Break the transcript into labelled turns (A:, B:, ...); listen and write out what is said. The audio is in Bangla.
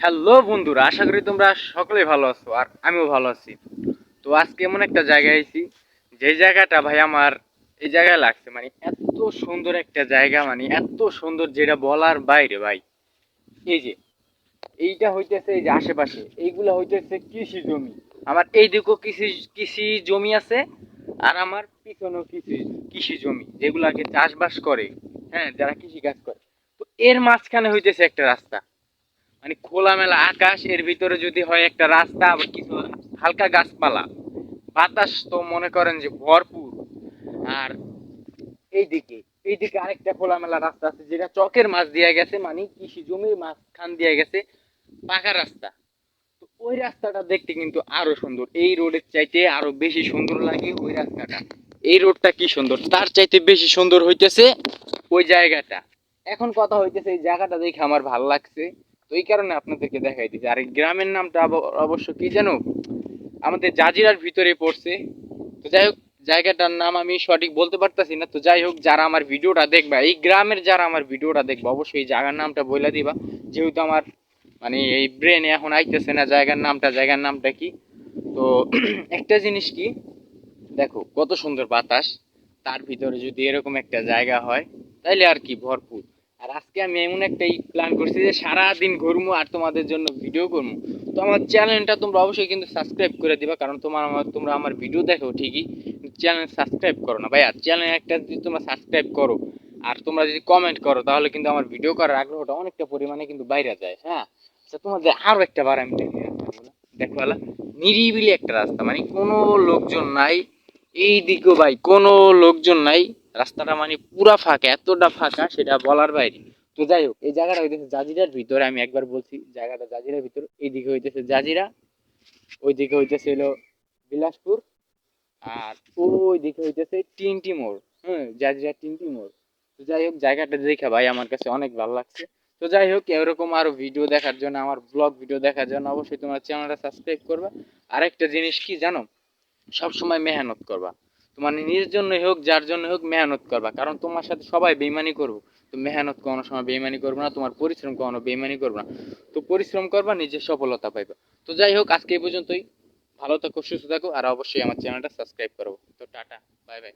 A: হ্যালো বন্ধুরা, আশা করি তোমরা সকলেই ভালো আছো আর আমিও ভালো আছি। তো আজকে এমন একটা জায়গায় আইছি, যে জায়গাটা ভাই আমার এই জায়গায় লাগছে মানে এত সুন্দর একটা জায়গা মানে এত সুন্দর যেটা বলার বাইরে ভাই। এই যে, এইটা হইতেছে এই যে আশেপাশে, এইগুলা হইতেছে কৃষি জমি। আমার এই দিকেও কৃষি কৃষি জমি আছে, আর আমার পিছনেও কৃষি কৃষি জমি, যেগুলাকে চাষবাস করে হ্যাঁ যারা কৃষি কাজ করে। তো এর মাঝখানে হইতেছে একটা রাস্তা। মানে খোলামেলা আকাশ, এর ভিতরে যদি হয় একটা রাস্তা আবার কিছু হালকা গাছপালা। বাতাস তো মনে করেন যে ভরপুর। আর এইদিকে এইদিকে আরেকটা খোলামেলা রাস্তা আছে যেটা চকের মাছ দিয়ে গেছে মানে কৃষি জমির মাঝখান দিয়ে গেছে পাকা রাস্তা। তো ওই রাস্তাটা দেখতে কিন্তু আরও সুন্দর। এই রোডের চাইতে আরও বেশি সুন্দর লাগে ওই রাস্তাটা। এই রোডটা কি সুন্দর? তার চাইতে বেশি সুন্দর হইতেছে ওই জায়গাটা। এখন কথা হইতেছে এই জায়গাটা দেখে আমার ভালো লাগছে। তো এই কারণে আপনাদেরকে দেখাই দিচ্ছি আর গ্রামের নামটা অবশ্য কি জানো? আমাদের জাজিরার ভিতরে পড়ছে। তো যাই হোক, জায়গাটার নাম আমি সঠিক বলতে পারতাছি না। তো যাই হোক, যারা আমার ভিডিওটা দেখবা, এই গ্রামের যারা আমার ভিডিওটা দেখবা, অবশ্যই এই জায়গার নামটা বলে দিবা। যেহেতু আমার মানে এই ব্রেনে এখন আইতেছে না জায়গার নামটা জায়গার নামটা কি? তো একটা জিনিস কি? দেখো, কত সুন্দর বাতাস। তার ভিতরে যদি এরকম একটা জায়গা হয়, তাইলে আর কি ভরপুর। আর আজকে আমি এমন একটা প্ল্যান করছি যে সারাদিন ঘুরবো আর তোমাদের জন্য ভিডিও করব তো আমার চ্যানেলটা তোমরা অবশ্যই কিন্তু সাবস্ক্রাইব করে দিবা, কারণ তোমার আমার, তোমরা আমার ভিডিও দেখো ঠিকই চ্যানেল সাবস্ক্রাইব করো না। ভাইয়া চ্যানেল একটা যদি তোমরা সাবস্ক্রাইব করো আর তোমরা যদি কমেন্ট করো, তাহলে কিন্তু আমার ভিডিও করার আগ্রহটা অনেকটা পরিমাণে কিন্তু বাইরে যায় হ্যাঁ? আচ্ছা তোমাদের আরও একটা বার আমি দেখি দেখো আলা, নিরিবিলি একটা রাস্তা মানে কোনো লোকজন নাই এই দিকেও ভাই, কোনো লোকজন নাই রাস্তাটা মানে পুরা ফাঁকা, এতটা ফাঁকা সেটা বলার বাইরে। তো যাই হোক, এই জায়গাটা হইতেছে জাজিরার ভিতরে, আমি একবার বলছি, জায়গাটা জাজিরার ভিতরে এই দিকে হইতেছে জাজিরা ওই দিকে হইতেছে হলো বিলাসপুর, আর ওই দিকে হইতেছে টিনটি মোড় হ্যাঁ জাজিরা টিনটি মোড়। তো যাই হোক, জায়গাটা দেখে ভাই আমার কাছে অনেক ভালো লাগছে। তো যাই হোক, এরকম আরও ভিডিও দেখার জন্য, আমার ব্লগ ভিডিও দেখার জন্য অবশ্যই তোমার চ্যানেলটা সাবস্ক্রাইব করবা। আরেকটা জিনিস কি জানো? সব সময় মেহনত করবা। তোমার নিজের জন্য হোক, যার জন্য হোক মেহনত করবা। কারণ তোমার সাথে সবাই বেইমানি করব। তো মেহনত কোনো সময় বেইমানি করব না, তোমার পরিশ্রম কোনো বেইমানি করব না। তো পরিশ্রম করবা, নিজের সফলতা পাইবা। তো যাই হোক, আজকে এই পর্যন্তই। ভালো থাকো, সুস্থ থাকো, আর অবশ্যই আমার চ্যানেলটা সাবস্ক্রাইব করো। তো টাটা, বাই বাই।